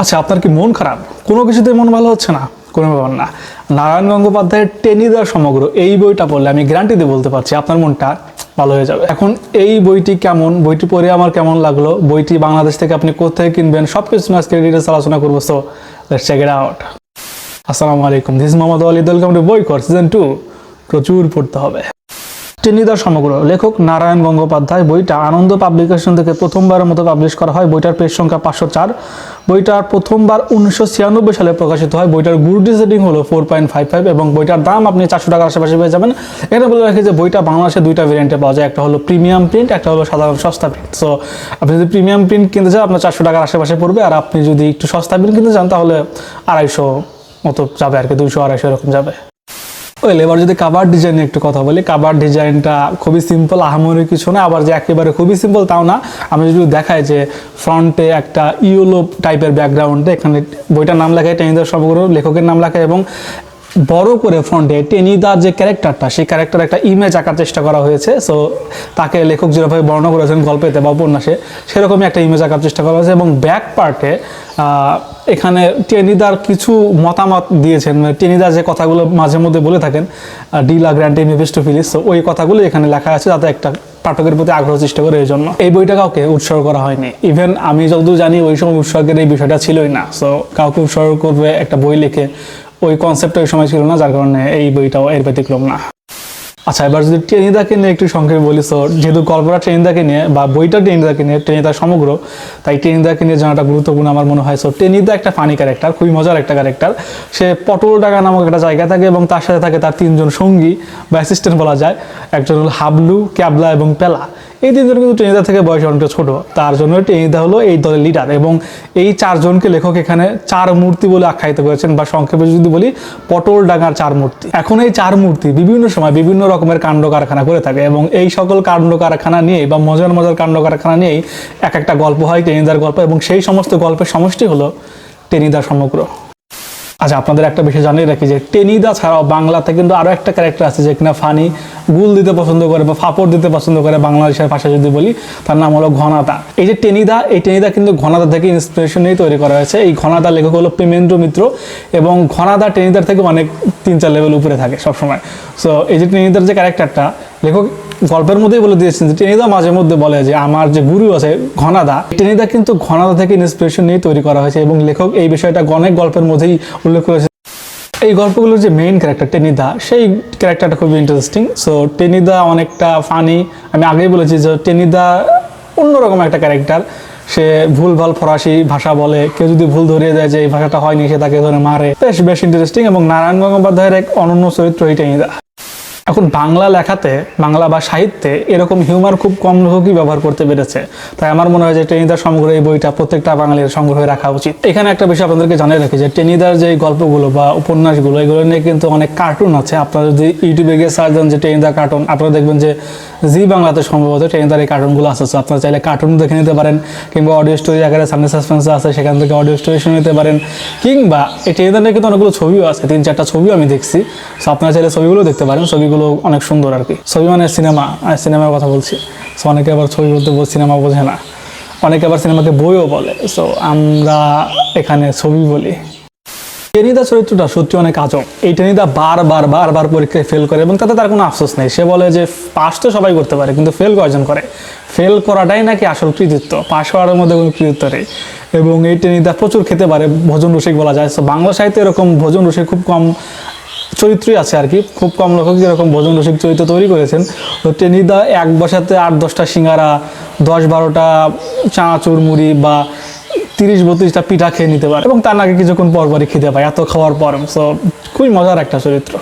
আচ্ছা আপনার কি মন খারাপ? কোনো কিছুতে মন ভালো হচ্ছে না? কোনো ব্যাপার না। নারায়ণ গঙ্গোপাধ্যায়ের টেনিদার সমগ্র এই বইটা পড়লে আমি গ্যারান্টি দিয়ে বলতে পারছি, আপনার মনটা ভালো হয়ে যাবে। এখন এই বইটি কেমন? বইটি পড়ে আমার কেমন লাগল? বইটি বাংলাদেশ থেকে আপনি কোথায় কিনবেন? সব কিছু আজকে ডিটেলস আলোচনা করব সো লেটস চেক আউট আসসালামু আলাইকুম this Mohammad Walid welcome to বই কর সিজন টু প্রচুর পড়তে হবে। টেনিদার সমগ্র লেখক নারায়ণ গঙ্গোপাধ্যায়, বইটা আনন্দ পাবলিকেশন থেকে প্রথমবারের মতো পাবলিশ করা হয়। বইটার পেজ সংখ্যা পাঁচশো চার। বইটার প্রথমবার উনিশশো ছিয়ানব্বই সালে প্রকাশিত হয়। বইটার গুড সেটিং হলো ফোর পয়েন্ট ফাইভ ফাইভ এবং বইটার দাম আপনি চারশো টাকার আশেপাশে পেয়ে যাবেন। এটা বলে রাখি যে বইটা বাংলাদেশে দুইটা ভেরিয়েন্টে পাওয়া যায়। একটা হলো প্রিমিয়াম প্রিন্ট একটা হলো সাধারণ সস্তা প্রিন্ট সো আপনি যদি প্রিমিয়াম প্রিন্ট কিনতে চান, আপনার চারশো টাকার আশেপাশে পড়বে। আর আপনি যদি একটু সস্তা প্রিন্ট কিনতে চান, তাহলে আড়াইশো মতো যাবে আর কি, দুইশো, আড়াইশো এরকম যাবে। ওয়েল এবার যদি কাভার ডিজাইনে একটু কথা বলি কাভার ডিজাইনটা খুবই সিম্পল আহামরি কিছু না, আবার যে একেবারে খুবই সিম্পল তাও না। আমি যদি দেখাই যে ফ্রন্টে একটা ইউলো টাইপের ব্যাকগ্রাউন্ডে এখানে বইটার নাম লেখায় টেনিদার সমগ্র লেখকের নাম লেখায় এবং বড় করে ফ্রন্টে টেনিদার যে ক্যারেক্টারটা সেই ক্যারেক্টার একটা ইমেজ আঁকার চেষ্টা করা হয়েছে। সো তাকে লেখক যেভাবে বর্ণনা করেছেন গল্পেতে বা উপন্যাসে, সেরকমই একটা ইমেজ আঁকার চেষ্টা করা হয়েছে এবং ব্যাক পার্টে এখানে টেনিদার কিছু মতামত দিয়েছেন। মানে টেনিদার যে কথাগুলো মাঝে মধ্যে বলে থাকেন ডিলা গ্র্যান্ডে মেফিস্টোফিলিস তো ওই কথাগুলো এখানে লেখা আছে যাতে একটা পাঠকের প্রতি আগ্রহ সৃষ্টি করে এই জন্য। এই বইটা কাউকে উৎসর্গ করা হয়নি। ইভেন আমি যতদূর জানি, ওই সময় উৎসর্গের এই বিষয়টা ছিলই না। সো কাউকে উৎসর্গ করবে একটা বই লিখে ওই কনসেপ্টটা ওই সময় ছিল না, যার কারণে এই বইটাও এর ব্যতিক্রম না। আচ্ছা এবার যদি টেনিদাকে নিয়ে একটু সংক্ষেপে বলি তো যেহেতু গল্পটা টেনিদাকে নিয়ে বা বইটা টেনিদাকে নিয়ে, টেনিদা সমগ্র, তাই টেনিদাকে নিয়ে জানাটা গুরুত্বপূর্ণ আমার মনে হয়। সো টেনিদা একটা ফানি ক্যারেক্টার খুবই মজার একটা ক্যারেক্টার সে পটল ডাকা নামক একটা জায়গা থাকে এবং তার সাথে থাকে তার তিনজন সঙ্গী বা অ্যাসিস্ট্যান্ট বলা যায়। একজন হল হাবলু, ক্যাবলা এবং পেলা। এই তিনজন কিন্তু টেনিদা থেকে বয়স অনেকটা ছোট। তার জন্য টেনিদা হলো এই দলের লিডার এবং এই চারজনকে লেখক এখানে চার মূর্তি বলে আখ্যায়িত করেছেন বা সংক্ষেপে যদি বলি, পটল ডাঙার চার মূর্তি। এখন এই চার মূর্তি বিভিন্ন সময় বিভিন্ন রকমের কাণ্ড কারখানা করে থাকে এবং এই সকল কাণ্ড কারখানা নিয়ে বা মজার মজার কাণ্ড কারখানা নিয়েই এক একটা গল্প হয়, টেনিদার গল্প এবং সেই সমস্ত গল্পের সমষ্টি হলো টেনিদা সমগ্র। আচ্ছা আপনাদের একটা বিষয় জানিয়ে রাখি যে টেনিদা ছাড়াও বাংলাতে কিন্তু আরও একটা ক্যারেক্টার আছে যে কিনা ফানি, গুল দিতে পছন্দ করে বা ফাপড় দিতে পছন্দ করে বাংলাদেশের ভাষায় যদি বলি, তার নাম হলো ঘনাদা। এই যে টেনিদা, এই টেনিদা কিন্তু ঘনাদা থেকে ইন্সপিরেশন নিয়ে তৈরি করা হয়েছে। এই ঘনাদা লেখক হলো প্রেমেন্দ্র মিত্র এবং ঘনাদা টেনিদার থেকে অনেক তিন চার লেভেল উপরে থাকে সবসময়। সো এই যে টেনিদার যে ক্যারেক্টারটা লেখক গল্পের মধ্যেই বলে দিয়েছেন যে টেনিদা মাঝে মধ্যে বলে যে আমার যে গুরু আছে ঘনাদা, টেনিদা কিন্তু ঘনাদা থেকে ইন্সপিরেশন নিয়ে তৈরি করা হয়েছে এবং লেখক এই বিষয়টা অনেক গল্পের মধ্যেই উল্লেখ করেছে এই গল্পগুলোর যে মেইন ক্যারেক্টার টেনিদা, সেই ক্যারেক্টারটা খুবই ইন্টারেস্টিং সো টেনিদা অনেকটা ফানি আমি আগেই বলেছি যে টেনিদা অন্যরকম একটা ক্যারেক্টার সে ভুল ভালো ফরাসি ভাষা বলে। কেউ যদি ভুল ধরিয়ে দেয় যে এই ভাষাটা হয়নি, সে তাকে ধরে মারে। বেশ বেশ ইন্টারেস্টিং এবং নারায়ণ গঙ্গোপাধ্যায়ের এক অনন্য চরিত্র এই টেনিদা। এখন বাংলা লেখাতে, বাংলা বা সাহিত্যে এরকম হিউমার খুব কম লেখকই ব্যবহার করতে পেরেছে। তাই আমার মনে হয় যে টেনিদার সংগ্রহ এই বইটা প্রত্যেকটা বাঙালির সংগ্রহে রাখা উচিত। এখানে একটা বিষয় আপনাদেরকে জানিয়ে রাখি যে টেনিদার যে গল্পগুলো বা উপন্যাসগুলো, এগুলো নিয়ে কিন্তু অনেক কার্টুন আছে। আপনারা যদি ইউটিউবে গিয়ে সার্চ দেন যে টেনিদার কার্টুন আপনারা দেখবেন যে জি বাংলাতে সম্ভবত টেনিদার এই কার্টুনগুলো আছে। So, আপনারা চাইলে কার্টুন দেখে নিতে পারেন, কিংবা অডিও স্টোরি আকারে সামনে সাসপেন্স আছে, সেখান থেকে অডিও স্টোরি শুনে নিতে পারেন। কিংবা এই টেনিদার নিয়ে কিন্তু অনেকগুলো ছবিও আছে, তিন চারটা ছবিও আমি দেখছি। সো আপনারা চাইলে ছবিগুলো দেখতে পারেন। ছবিগুলো অনেক সুন্দর আর কি। ছবি মানে সিনেমা সিনেমার কথা বলছি। সো অনেকে আবার ছবি বলতে বল সিনেমা বোঝে না। অনেকে আবার সিনেমাকে বইও বলে। সো আমরা এখানে ছবি বলি। টেনিদা চরিত্রটা সত্যি অনেক আজব। এই টেনিদা বারবার বারবার পরীক্ষায় ফেল করে এবং তাতে তার কোনো আফসোস নেই। সে বলে যে পাস তো সবাই করতে পারে, কিন্তু ফেল কয়জন করে? ফেল করাটাই নাকি আসল কৃতিত্ব। পাশ করার মধ্যে কোনো কৃতিত্ব নেই। এবং এই টেনিদা প্রচুর খেতে পারে, ভোজন রসিক বলা যায়। তো বাংলা সাহিত্যে এরকম ভোজন রসিক খুব কম চরিত্রই আছে আর কি। খুব কম লেখক যেরকম ভোজন রসিক চরিত্র তৈরি করেছেন। তো টেনিদা এক বসাতে আট, দশটা সিঙ্গারা, দশ বারোটা চানাচুর মুড়ি বা তিরিশ, বত্রিশটা পিঠা খেয়ে নিতে পারে এবং তার আগে কিছুক্ষণ পর পরই খেতে পায়, এত খাওয়ার পর। সো খুবই মজার একটা চরিত্র।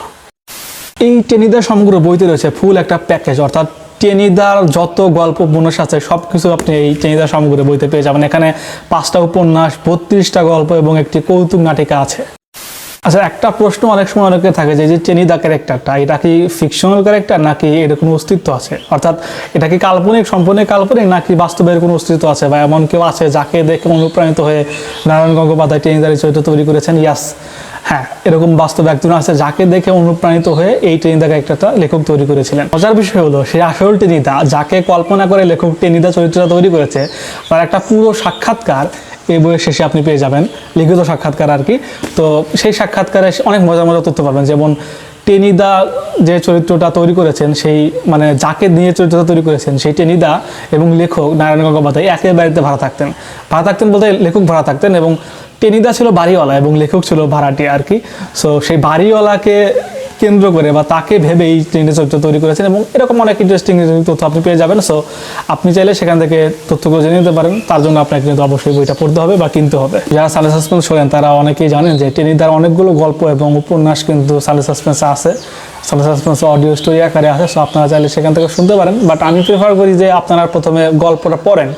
এই টেনিদার সমগ্র বইতে রয়েছে ফুল একটা প্যাকেজ, অর্থাৎ টেনিদার যত গল্প, উপন্যাস আছে সব কিছু আপনি এই টেনিদার সমগ্র বইতে পেয়ে যাবেন। এখানে পাঁচটা উপন্যাস, বত্রিশটা গল্প এবং একটি কৌতুক নাটিকা আছে। আচ্ছা একটা প্রশ্ন অনেক সময় অনেকে থাকে যে চেনি দা ক্যারেক্টারটা এটা কি ফিকশনাল ক্যারেক্টার নাকি এর কোনো অস্তিত্ব আছে? অর্থাৎ এটা কি কাল্পনিক, সম্পূর্ণ কাল্পনিক নাকি বাস্তবের কোনো অস্তিত্ব আছে? বা এমন কেউ আছে যাকে দেখে অনুপ্রাণিত হয়ে নারায়ণ গঙ্গোপাধ্যায় টেনিদার এই চরিত্র তৈরি করেছেন? ইয়াস হ্যাঁ এরকম বাস্তব একজন আছে যাকে দেখে অনুপ্রাণিত হয়ে এই টেনিদা ক্যারেক্টারটা লেখক তৈরি করেছিলেন। মজার বিষয় হলো, সে আসল টেনিদা যাকে কল্পনা করে লেখক টেনিদা চরিত্রটা তৈরি করেছে, তার একটা পুরো সাক্ষাৎকার এই বইয়ের শেষে আপনি পেয়ে যাবেন, লিখিত সাক্ষাৎকার আর কি। তো সেই সাক্ষাৎকারে অনেক মজার মজার তথ্য পাবেন, যেমন টেনিদা যে চরিত্রটা তৈরি করেছেন, সেই মানে যাকে নিয়ে চরিত্রটা তৈরি করেছেন, সেই টেনিদা এবং লেখক নারায়ণ গঙ্গোপাধ্যায় একই বাড়িতে ভাড়া থাকতেন। ভাড়া থাকতেন বলতে লেখক ভাড়া থাকতেন এবং টেনিদা ছিল বাড়িওয়ালা এবং লেখক ছিল ভাড়াটি আর কি। সো সেই বাড়িওয়ালাকে কেন্দ্র করে বা তাকে ভেবে এই টেনিদা চরিত্র তৈরি করেছেন এবং এরকম অনেক ইন্টারেস্টিং তথ্য আপনি পেয়ে যাবেন। সো আপনি চাইলে সেখান থেকে তথ্যগুলো জেনে নিতে পারেন। তার জন্য আপনাকে কিন্তু অবশ্যই বইটা পড়তে হবে বা কিনতে হবে। যারা সালে সাসপেন্স শোনেন, তারা অনেকেই জানেন যে টেনিদার অনেকগুলো গল্প এবং উপন্যাস কিন্তু সালে সাসপেন্সে আছে। সালে সাসপেন্স অডিও স্টোরি আকারে আছে। সো আপনারা চাইলে সেখান থেকে শুনতে পারেন। বাট আমি প্রেফার করি যে আপনারা প্রথমে গল্পটা পড়েন।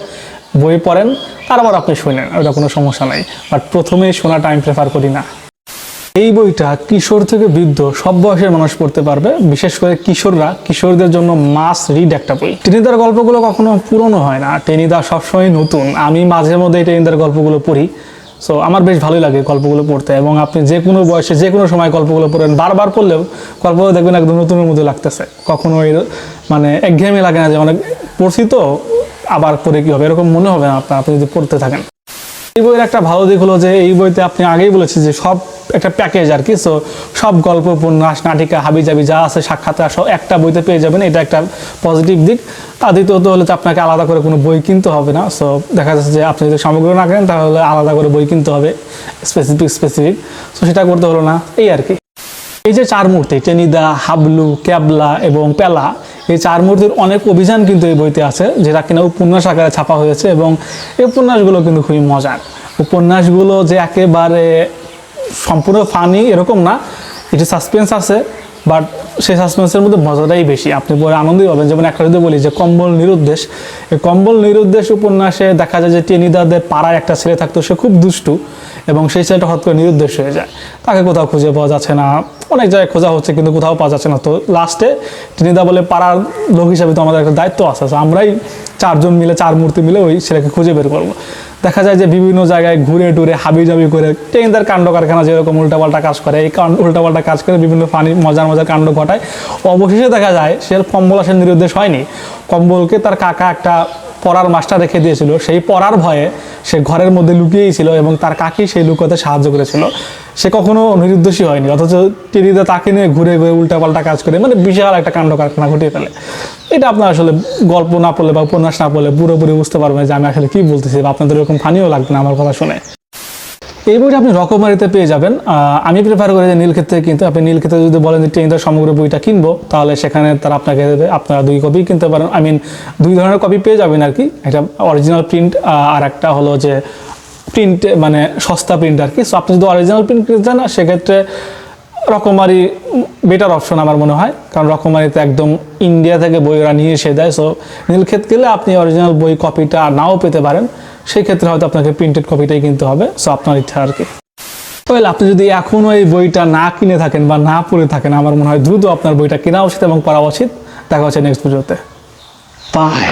বই পড়েন তারপর আপনি শুনেন, ওটা কোনো সমস্যা নাই। বাট প্রথমেই শোনাটা আমি প্রেফার করি না। এই বইটা কিশোর থেকে বৃদ্ধ, সব বয়সের মানুষ পড়তে পারবে। বিশেষ করে কিশোররা, কিশোরদের জন্য মাস রিড একটা বই। টেনিদার গল্পগুলো কখনো পুরনো হয় না। টেনিদা সবসময় নতুন। আমি মাঝে মধ্যে টেনিদার গল্পগুলো পড়ি। সো আমার বেশ ভালোই লাগে গল্পগুলো পড়তে। এবং আপনি যে কোনো বয়সে, যে কোনো সময় গল্পগুলো পড়েন। বারবার পড়লেও গল্পগুলো দেখবেন একদম নতুনের মধ্যে লাগতেছে। কখনো মানে একঘেয়েমি লাগে না যে অনেক, পড়ছি তো আবার পড়ে কি হবে? এরকম মনে হবে না আপনার, আপনি যদি পড়তে থাকেন। এই বইয়ের একটা ভালো দিক হলো যে, এই বইতে আপনি আগেই বলেছি যে, সব একটা প্যাকেজ আর কি সো সব গল্প, উপন্যাস, নাটিকা, হাবিজাবি যা আছে সাক্ষাৎকার সব একটা বইতে পেয়ে যাবেন, এটা একটা পজিটিভ দিক। আর দ্বিতীয়ত হলে যে, আপনাকে আলাদা করে কোনো বই কিনতে হবে না সো দেখা যাচ্ছে যে, আপনি যদি সমগ্র না কেনেন, তাহলে আলাদা করে বই কিনতে হবে স্পেসিফিক স্পেসিফিক সো সেটা করতে হলো না, এই আর কি। এই যে চার মূর্তি টেনিদা, হাবলু, ক্যাবলা এবং পেলা এই চার মূর্তির অনেক অভিযান কিন্তু এই বইতে আছে, যেটা কিনা উপন্যাস আকারে ছাপা হয়েছে এবং এই উপন্যাসগুলো কিন্তু খুবই মজার। উপন্যাসগুলো যে একেবারে সম্পূর্ণ ফানি এরকম না, এটি সাসপেন্স আছে বাট সেই সাসপেন্সের মধ্যে মজাটাই বেশি। আপনি পরে আনন্দই পাবেন। যেমন একটা যদি বলি যে কম্বল নিরুদ্দেশ, এই কম্বল নিরুদ্দেশ উপন্যাসে দেখা যায় যে টেনিদাদের পাড়ায় একটা ছেলে থাকতো, সে খুব দুষ্টু এবং সেই ছেলেটা হঠাৎ করে নিরুদ্দেশ হয়ে যায়। তাকে কোথাও খুঁজে পাওয়া যাচ্ছে না। অনেক জায়গায় খোঁজা হচ্ছে কিন্তু কোথাও পাওয়া যাচ্ছে না। তো লাস্টে টেনিদা বলে পাড়ার লোক হিসাবে তো আমাদের একটা দায়িত্ব আছে। আমরাই চারজন মিলে, চার মূর্তি মিলে ওই ছেলেকে খুঁজে বের করব। দেখা যায় যে বিভিন্ন জায়গায় ঘুরে টুরে হাবি জাবি করে টেনিদার কাণ্ড কারখানা যেরকম উল্টাপাল্টা কাজ করে, এই কাণ্ড উল্টাপাল্টা কাজ করে বিভিন্ন ফানি, মজার মজার কাণ্ড ঘটায়। অবশেষে দেখা যায় সে কম্বল আসে নিরুদ্দেশ হয়নি। কম্বলকে তার কাকা একটা পড়ার মাস্টার রেখে দিয়েছিল। সেই পড়ার ভয়ে সে ঘরের মধ্যে লুকিয়েই ছিল এবং তার কাকি সেই লুকোতে সাহায্য করেছিল। সে কখনো নিরুদ্দেশী হয়নি, অথচ টেনিদা তাকে নিয়ে ঘুরে ঘুরে উল্টাপাল্টা কাজ করে মানে বিশাল একটা কাণ্ড কারখানা ঘটিয়ে ফেলে। এটা আপনার আসলে গল্প না পড়লে বা উপন্যাস না পড়লে পুরোপুরি বুঝতে পারবেন যে আমি আসলে কি বলতেছি বা আপনাদের এরকম ফানিও লাগবে না আমার কথা শুনে। এই বইটা আপনি রকমারিতে পেয়ে যাবেন। আমি প্রেফার করি যে নীলক্ষেত্রে কিন্তু আপনি নীলক্ষেত্রে যদি বলেন যে টেনিদার সমগ্র বইটা কিনবো, তাহলে সেখানে তারা আপনাকে দেবে, আপনারা দুই কপি কিনতে পারেন। আই মিন দুই ধরনের কপি পেয়ে যাবেন আর কি। একটা অরিজিনাল প্রিন্ট আর একটা হলো যে প্রিন্ট মানে সস্তা প্রিন্ট আর কি। সো আপনি যদি অরিজিনাল প্রিন্ট কিনতে চান, সেক্ষেত্রে রকমারি বেটার অপশন আমার মনে হয়। কারণ রকমারিতে একদম ইন্ডিয়া থেকে বই ওরা নিয়ে এসে দেয়। সো নীলক্ষেত গেলে আপনি অরিজিনাল বই কপিটা নাও পেতে পারেন। সেই ক্ষেত্রে হয়তো আপনাকে প্রিন্টেড কপিটাই কিনতে হবে। সো আপনার ইচ্ছা আর কি। ওয়েল আপনি যদি এখনও এই বইটা না কিনে থাকেন বা না পড়ে থাকেন, আমার মনে হয় দ্রুত আপনার বইটা কেনা উচিত এবং পড়া উচিত। দেখা হচ্ছে নেক্সট পুজোতে বাই